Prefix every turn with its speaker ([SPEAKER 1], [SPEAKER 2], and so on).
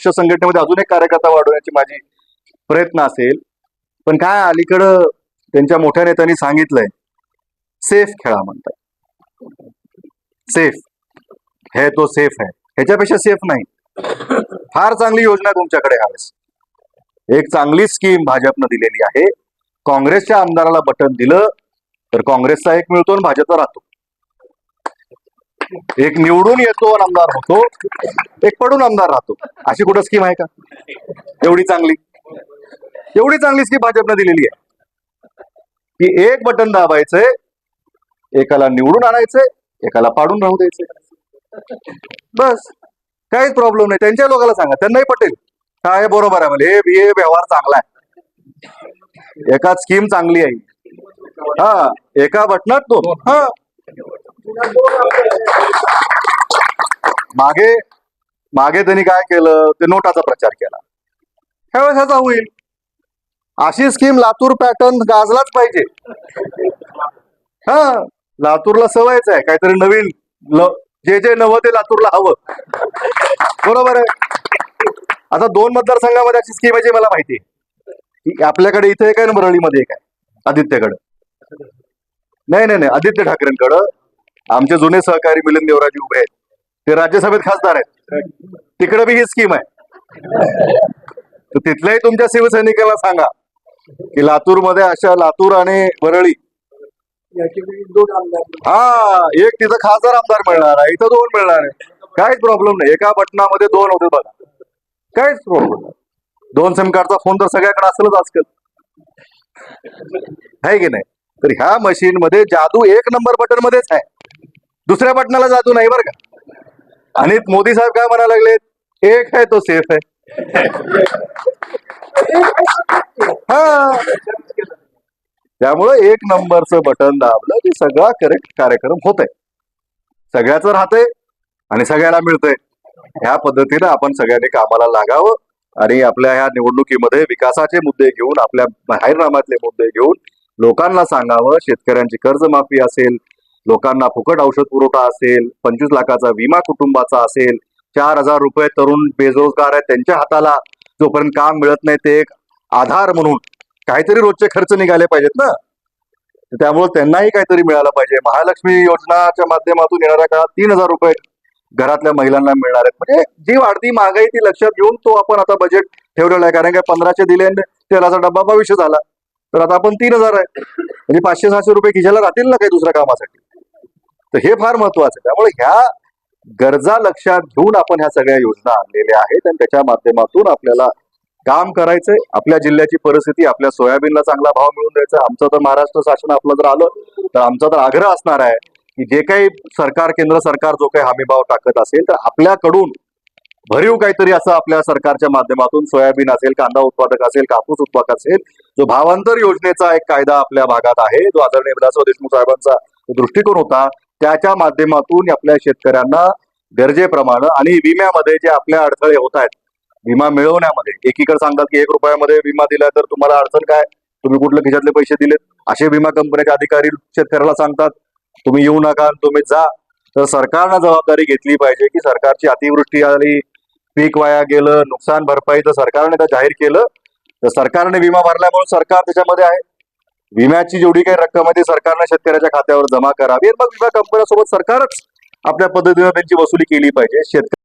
[SPEAKER 1] पक्ष संघटनेमध्ये अजून एक कार्यकर्ता वाढवण्याची माझी प्रयत्न असेल. पण काय अलीकडं त्यांच्या मोठ्या नेत्यांनी सांगितलंय सेफ खेळा म्हणतात. सेफ हे तो सेफ आहे. ह्याच्यापेक्षा सेफ नाही. फार चांगली योजना तुमच्याकडे ह्यावेळेस एक चांगली स्कीम भाजपनं दिलेली आहे. काँग्रेसच्या आमदाराला बटन दिलं तर काँग्रेसचा एक मिळतो आणि भाजपचा राहतो. एक निवडून येतो आमदार होतो. एक पडून आमदार राहतो. अशी कुठं स्कीम आहे का? एवढी चांगली. एवढी चांगली स्कीम भाजपनं दिलेली आहे. की एक बटन दाबायचंय एकाला निवडून आणायचंय एकाला पाडून राहू द्यायचंय. बस. काहीच प्रॉब्लेम नाही. त्यांच्या लोकांना सांगा. त्यांनाही पटेल. काय बरोबर आहे म्हणजे हे हे व्यवहार चांगला आहे. एका स्कीम चांगली आहे. हा. एका बटनात तो हा. मागे मागे त्यांनी काय केलं? ते नोटाचा प्रचार केला. ह्यावेळेस ह्याचा होईल. अशी स्कीम लातूर पॅटर्न गाजलाच पाहिजे. हा लातूरला सवयच आहे. काहीतरी नवीन जे जे नवं ते लातूरला हवं. बरोबर आहे. आता दोन मतदारसंघामध्ये अशी स्कीम आहे जी मला माहिती आहे. की आपल्याकडे इथे एक आहे ना परळीमध्ये एक आहे. आदित्यकडं नाही नाही नाही. आदित्य ठाकरेंकडं आमचे जुने सहकारी मिलिंद देवराजी उभे आहेत. ते राज्यसभेत खासदार आहेत. तिकडे बी ही स्कीम आहे. तर तिथल्याही तुमच्या शिवसैनिकाला सांगा की लातूरमध्ये अशा लातूर आणि वरळी हा एक तिथं खासदार आमदार मिळणार आहे इथं दोन मिळणार आहे. काहीच प्रॉब्लेम नाही. एका बटनामध्ये दोन होते बघा. काहीच प्रॉब्लेम नाही. दोन सिम कार्डचा फोन तर सगळ्याकडे असेलच आजकाल. आहे की नाही? तर ह्या मशीन मध्ये जादू एक नंबर बटन मध्येच आहे. दुसऱ्या पटनाला जादू नाही बरं का? आणि मोदी साहेब काय म्हणायला लागले? एक है तो सेफ है हा. त्यामुळे एक नंबरचं बटन दाबलं की सगळा करेक्ट कार्यक्रम होत आहे सगळ्याच राहतंय आणि सगळ्याला मिळतंय. ह्या पद्धतीनं आपण सगळ्यांनी कामाला लागावं आणि आपल्या ह्या निवडणुकीमध्ये विकासाचे मुद्दे घेऊन आपल्या बाहेरनामातले मुद्दे घेऊन लोकांना सांगावं शेतकऱ्यांची कर्जमाफी असेल लोकांना फुकट औषध पुरवठा असेल पंचवीस लाखाचा विमा कुटुंबाचा असेल चार हजार रुपये तरुण बेरोजगार आहेत त्यांच्या हाताला जोपर्यंत काम मिळत नाही ते एक आधार म्हणून काहीतरी रोजचे खर्च निघाले पाहिजेत ना? त्यामुळे त्यांनाही काहीतरी मिळालं पाहिजे. महालक्ष्मी योजनाच्या माध्यमातून येणाऱ्या काळात तीन हजार रुपये घरातल्या महिलांना मिळणार आहेत. म्हणजे जी वाढती महागाई ती लक्षात घेऊन तो आपण आता बजेट ठेवलेला आहे. कारण काय पंधराशे दिले आणि तेलाचा डब्बा बावीसशे झाला. तर आता आपण तीन हजार आहे. म्हणजे पाचशे सहाशे रुपये खिशाला राहतील ना काही दुसऱ्या कामासाठी? तर हे फार महत्वाचं आहे. त्यामुळे ह्या गरजा लक्षात घेऊन आपण ह्या सगळ्या योजना आणलेल्या आहेत आणि त्याच्या माध्यमातून आपल्याला काम करायचंय. आपल्या जिल्ह्याची परिस्थिती आपल्या सोयाबीनला चांगला भाव मिळून द्यायचा. आमचं तर महाराष्ट्र शासन आपलं जर आलं तर आमचा तर आग्रह असणार आहे की जे काही सरकार केंद्र सरकार जो काही हमीभाव टाकत असेल तर आपल्याकडून भरीव काहीतरी असं आपल्या सरकारच्या माध्यमातून सोयाबीन असेल कांदा उत्पादक असेल कापूस उत्पादक असेल जो भावांतर योजनेचा एक कायदा आपल्या भागात आहे जो आदरणीय विलासराव देशमुख साहेबांचा दृष्टिकोन होता त्याच्या माध्यमातून आपल्या शेतकऱ्यांना गरजेप्रमाणे आणि विम्यामध्ये जे आपल्या अडथळे होत आहेत विमा मिळवण्यामध्ये एकीकडे सांगतात की एक रुपयामध्ये विमा दिला तर तुम्हाला अडचण काय? तुम्ही कुठल्या खिशातले पैसे दिलेत? असे विमा कंपन्याचे अधिकारी शेतकऱ्याला सांगतात तुम्ही येऊ नका आणि तुम्ही जा. तर सरकारनं जबाबदारी घेतली पाहिजे की सरकारची अतिवृष्टी आली पीक वाया गेलं नुकसान भरपाई तर सरकारने जाहीर केलं. तर सरकारने विमा भरल्यामुळे सरकार त्याच्यामध्ये आहे. विम्याची जेवढी काही रक्कम आहे ती सरकारने शेतकऱ्याच्या खात्यावर जमा करावी. मग विमा कंपन्यासोबत सरकारच आपल्या पद्धतीनं त्यांची वसुली केली पाहिजे. शेतकरी